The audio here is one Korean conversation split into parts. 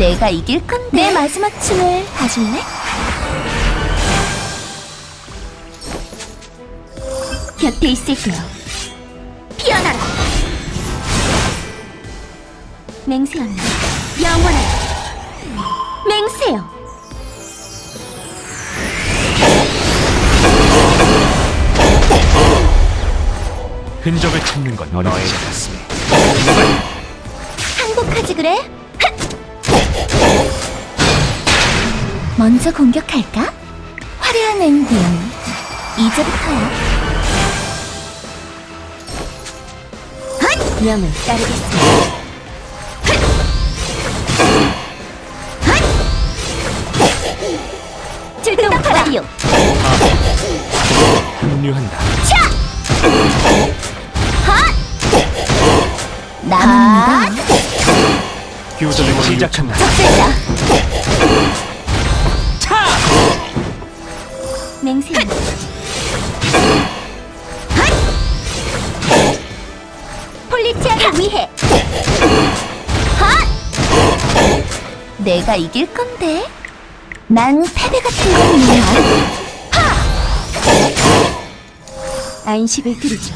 내가 이길 건데. 내 마지막 춤을 봐줄래? 곁에 있을게요. 피어나라. 맹세합니다. 영원한 맹세요. 흔적을 찾는 건 어려워지 않았으니 항복하지 그래? 먼저 공격할까? 화려한 엔딩. 이제부터야 핫! 명을 따르겠습니다. 합류한다. 교전을 시작한다. 적들다 맹세 폴리티아를 위해 핫! 내가 이길 건데 난 패배 같은 건 하! 안식을 드리죠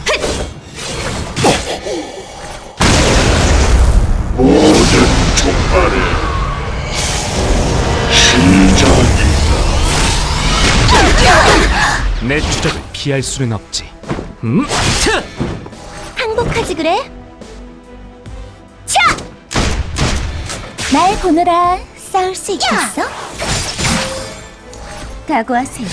내 추적을 피할 수는 없지 음? 차! 항복하지 그래? 차! 날 보느라 싸울 수 있겠어? 각오하세요.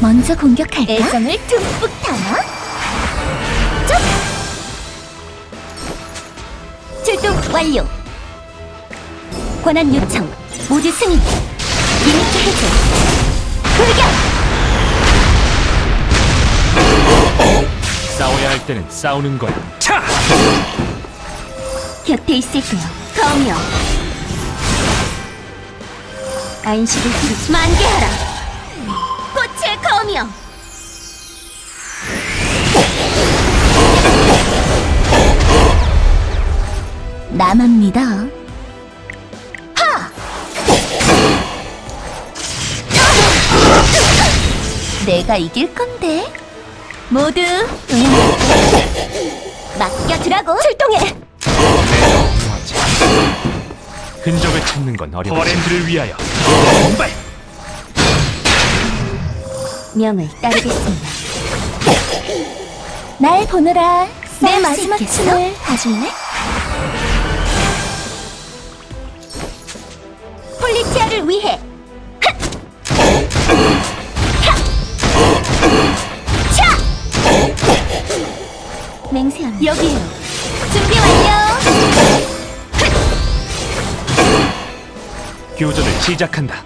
먼저 공격할까? 애정을 듬뿍 담아? 쭉! 출동 완료! 권한 요청 모두 승인! 리미트 해제! 돌격! 싸워야 할 때는 싸우는 거야 차! 곁에 있을게요. 검요. 안식을 부르지 만개하라. 꽃의 검이여. 나만 믿어. 하! 내가 이길 건데. 모두 응. 맡겨두라고. 출동해. 흔적을 찾는 건 어려워 버랜드를 위하여 공발 명을 따르겠습니다. 날 보느라 내 마지막 춤을 봐줄래? 위해! 맹세합니다. 여기에요. 준비 완료. 교전을 시작한다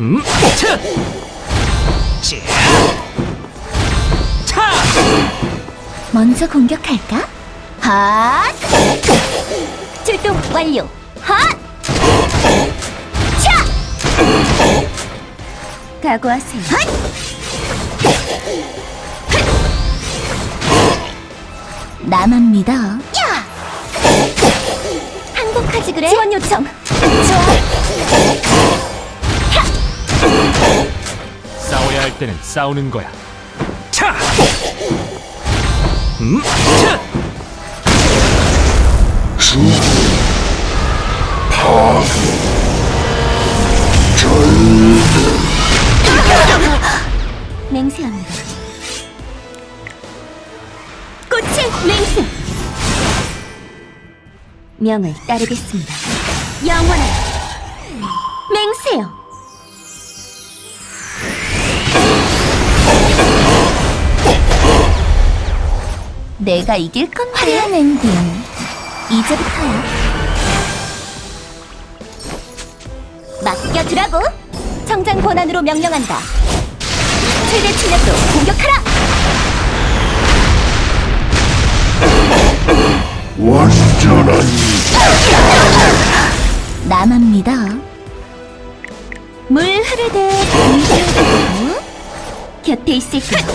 음? 차! 차! 차! 먼저 공격할까? 핫! 출동 완료. 핫! 각오하세요. 핫! 나만 믿어. 야! 항복하지 그래? 지원 요청. 좋아. 싸워야 할 때는 싸우는 거야 차! 음? 차! 맹세! 명을 따르겠습니다. 영원한 맹세요! 내가 이길 건데. 화려한 엔딩. 이제부터야. 맡겨두라고! 정장 권한으로 명령한다. 최대 출력으로 공격하라! 완전한 나만 믿어. 물 흐르듯 물 흐르듯 곁에 있을게요.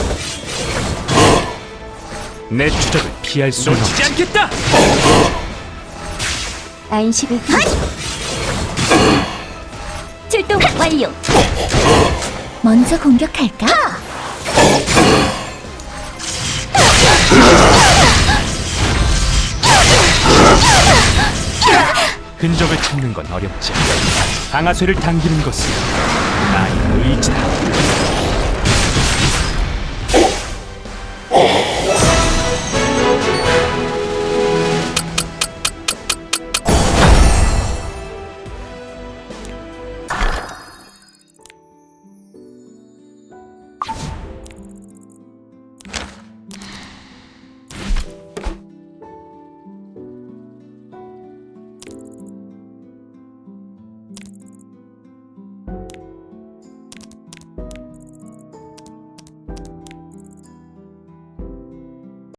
내 추적을 피할 수는 없지 않겠다. 안식을 후 출동 완료. 먼저 공격할까? 흔적을 찾는 건 어렵지. 방아쇠를 당기는 것은 나의 의지다.